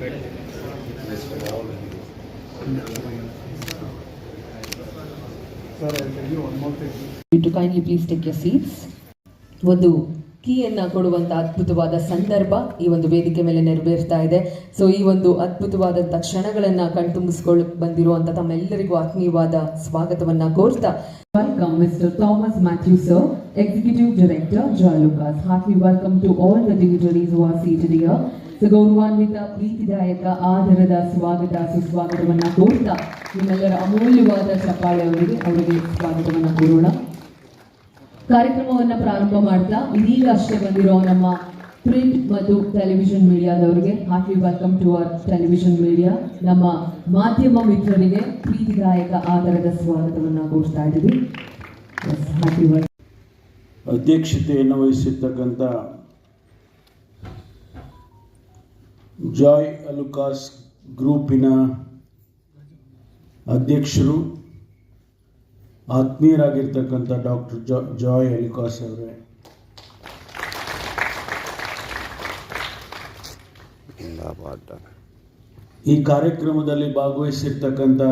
To kindly please take your seats. వద్దు ಕೀಯನ್ನ ಕೊಡುವಂಥ ಅದ್ಭುತವಾದ ಸಂದರ್ಭ ಈ ಒಂದು ವೇದಿಕೆ ಮೇಲೆ ನೆರವೇರ್ತಾ ಇದೆ. ಸೊ ಈ ಒಂದು ಅದ್ಭುತವಾದಂಥ ಕ್ಷಣಗಳನ್ನು ಕಣ್ತುಂಬಿಸ್ಕೊಳ್ಳಿ ಬಂದಿರುವಂತ ತಮ್ಮೆಲ್ಲರಿಗೂ ಆತ್ಮೀಯವಾದ ಸ್ವಾಗತವನ್ನು ಕೋರ್ತಾ. Welcome Mister Thomas Mathew sir executive director ಜಾಲುಕಾಸ್ Lucas heartly welcome to all the are seated here so ಗೌರವಾನ್ವಿತ ಪ್ರೀತಿದಾಯಕ ಆಧಾರದ ಸ್ವಾಗತ ಸುಸ್ವಾಗತವನ್ನು ಕೋರ್ತಾ ನಿಮ್ಮೆಲ್ಲರ ಅಮೂಲ್ಯವಾದ ಚಪ್ಪಾಳೆ ಅವರಿಗೆ ಅವರಿಗೆ ಸ್ವಾಗತವನ್ನು ಕೋರೋಣ. ಕಾರ್ಯಕ್ರಮವನ್ನ ಪ್ರಾರಂಭ ಮಾಡ್ತಾ ಇದೀಗ ಅಷ್ಟೇ ಬಂದಿರೋ ನಮ್ಮ ಪ್ರಿಂಟ್ ಮತ್ತು television ಮೀಡಿಯಾದವರಿಗೆ heartly welcome to our television media ನಮ್ಮ ಮಾಧ್ಯಮ ಮಿತ್ರರಿಗೆ ಪ್ರೀತಿದಾಯಕ ಆಧಾರದ ಸ್ವಾಗತವನ್ನು ಕೋರ್ತಾ ಇದ್ದೀವಿ. ಅಧ್ಯಕ್ಷತೆಯನ್ನು ವಹಿಸಿರ್ತಕ್ಕಂಥ ಜಾಯ್ ಅಲುಕಾಸ್ ಗ್ರೂಪಿನ ಅಧ್ಯಕ್ಷರು ಆತ್ಮೀಯರಾಗಿರ್ತಕ್ಕಂಥ ಡಾಕ್ಟರ್ ಜಾಯ್ ಅಲಿಕಾಸ್ ಅವರೇ. ಈ ಕಾರ್ಯಕ್ರಮದಲ್ಲಿ ಭಾಗವಹಿಸಿರ್ತಕ್ಕಂಥ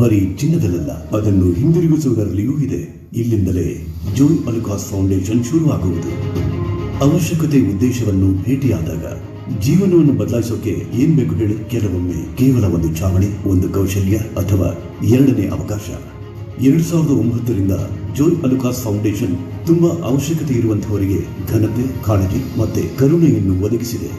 ಬರೀ ಚಿನ್ನದಲ್ಲ ಅದನ್ನು ಹಿಂದಿರುಗಿಸುವುದರಲ್ಲಿಯೂ ಇದೆ. ಇಲ್ಲಿಂದಲೇ ಜೋಯ್ ಅಲಿಕಾಸ್ ಫೌಂಡೇಶನ್ ಶುರುವಾಗುವುದು. ಅವಶ್ಯಕತೆ ಉದ್ದೇಶವನ್ನು ಭೇಟಿಯಾದಾಗ ಜೀವನವನ್ನು ಬದಲಾಯಿಸೋಕೆ ಏನ್ ಬೇಕು ಹೇಳಿ? ಕೆಲವೊಮ್ಮೆ ಕೇವಲ ಒಂದು ಚಾವಣಿ, ಒಂದು ಕೌಶಲ್ಯ ಅಥವಾ ಎರಡನೇ ಅವಕಾಶ. ಎರಡ್ ಸಾವಿರದ ಒಂಬತ್ತರಿಂದ ಜೋಯ್ ಅಲುಕಾಸ್ ಫೌಂಡೇಶನ್ ತುಂಬಾ ಅವಶ್ಯಕತೆ ಇರುವಂತಹವರಿಗೆ ಘನತೆ, ಕಾಳಜಿ ಮತ್ತೆ ಕರುಣೆಯನ್ನು ಒದಗಿಸಿದೆ.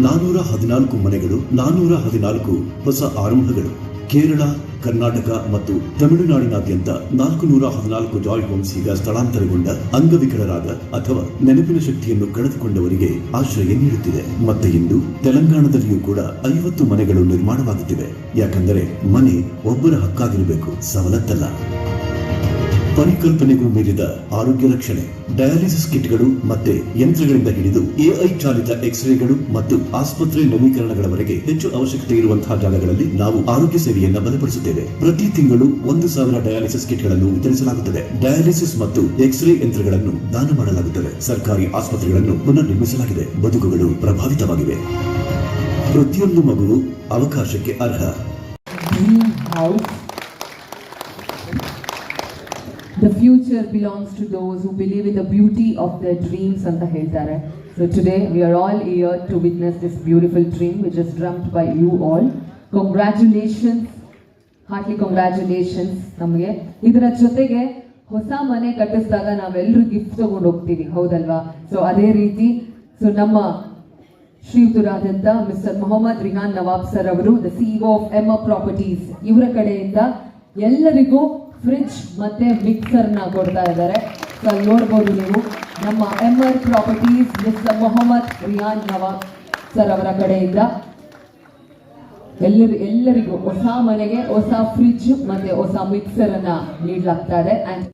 ನಾನೂರ ಹದಿನಾಲ್ಕು ಮನೆಗಳು, ನಾನೂರ ಹದಿನಾಲ್ಕು ಹೊಸ ಆರಂಭಗಳು. ಕೇರಳ ಕರ್ನಾಟಕ ಮತ್ತು ತಮಿಳುನಾಡಿನಾದ್ಯಂತ ನಾಲ್ಕು ನೂರ ಹದಿನಾಲ್ಕು ಜಾಯ್ ಹೋಮ್ಸ್ ಈಗ ಸ್ಥಳಾಂತರಗೊಂಡ ಅಂಗವಿಕಲರಾದ ಅಥವಾ ನೆನಪಿನ ಶಕ್ತಿಯನ್ನು ಕಳೆದುಕೊಂಡವರಿಗೆ ಆಶ್ರಯ ನೀಡುತ್ತಿದೆ. ಮತ್ತೆ ಇಂದು ತೆಲಂಗಾಣದಲ್ಲಿಯೂ ಕೂಡ ಐವತ್ತು ಮನೆಗಳು ನಿರ್ಮಾಣವಾಗುತ್ತಿವೆ. ಯಾಕಂದರೆ ಮನೆ ಒಬ್ಬರ ಹಕ್ಕಾಗಿರಬೇಕು. ಸವಲತ್ತಲ್ಲ. ಪರಿಕಲ್ಪನೆಗೂ ಮೀರಿದ ಆರೋಗ್ಯ ರಕ್ಷಣೆ, ಡಯಾಲಿಸಿಸ್ ಕಿಟ್ಗಳು ಮತ್ತೆ ಯಂತ್ರಗಳಿಂದ ಹಿಡಿದು ಎಐ ಚಾಲಿತ ಎಕ್ಸ್ರೇಗಳು ಮತ್ತು ಆಸ್ಪತ್ರೆ ನವೀಕರಣಗಳವರೆಗೆ ಹೆಚ್ಚು ಅವಶ್ಯಕತೆ ಇರುವಂತಹ ಜಾಗಗಳಲ್ಲಿ ನಾವು ಆರೋಗ್ಯ ಸೇವೆಯನ್ನು ಬಲಪಡಿಸುತ್ತೇವೆ. ಪ್ರತಿ ತಿಂಗಳು ಒಂದು ಸಾವಿರ ಡಯಾಲಿಸಿಸ್ ಕಿಟ್ಗಳನ್ನು ವಿತರಿಸಲಾಗುತ್ತದೆ. ಡಯಾಲಿಸಿಸ್ ಮತ್ತು ಎಕ್ಸ್ರೇ ಯಂತ್ರಗಳನ್ನು ದಾನ ಮಾಡಲಾಗುತ್ತದೆ. ಸರ್ಕಾರಿ ಆಸ್ಪತ್ರೆಗಳನ್ನು ಪುನರ್ ನಿರ್ಮಿಸಲಾಗಿದೆ ಬದುಕುಗಳು ಪ್ರಭಾವಿತವಾಗಿವೆ. ಪ್ರತಿಯೊಂದು ಮಗುವು ಅವಕಾಶಕ್ಕೆ ಅರ್ಹ. Dream future The future belongs to those who the in the beauty of ಅಂತ ಹೇಳ್ತಾರೆ so today we are all here to witness this beautiful dream which is dreamed by you all congratulations heartly congratulations ನಮಗೆ. ಇದರ ಜೊತೆಗೆ ಹೊಸ ಮನೆ ಕಟ್ಟಿಸಿದಾಗ ನಾವೆಲ್ಲರೂ gift ತಗೊಂಡು ಹೋಗ್ತೀವಿ, ಹೌದಲ್ವಾ? ಸೊ ಅದೇ ರೀತಿ ಸೊ ನಮ್ಮ ಶ್ರೀಯುತರಾದಂಥ ಮಿಸ್ಟರ್ ಮೊಹಮ್ಮದ್ ರಿಹಾನ್ ನವಾಬ್ ಸರ್ ಅವರು the CEO of M Properties ಇವರ ಕಡೆಯಿಂದ ಎಲ್ಲರಿಗೂ ಫ್ರಿಡ್ಜ್ ಮತ್ತೆ ಮಿಕ್ಸರ್ನ ಕೊಡ್ತಾ ಇದ್ದಾರೆ. ಸೊ ಅಲ್ಲಿ ನೋಡ್ಬೋದು ನೀವು ನಮ್ಮ M R Properties Mister Mohammed Riyan Nawab sir ಅವರ ಕಡೆಯಿಂದ. ಎಲ್ಲರಿ, ಎಲ್ಲರಿಗೂ ಹೊಸ ಮನೆಗೆ ಹೊಸ ಫ್ರಿಡ್ಜ್ ಮತ್ತೆ ಹೊಸ ಮಿಕ್ಸರ್ ಅನ್ನ ನೀಡಲಾಗ್ತಾ ಇದೆ. ಅಂಡ್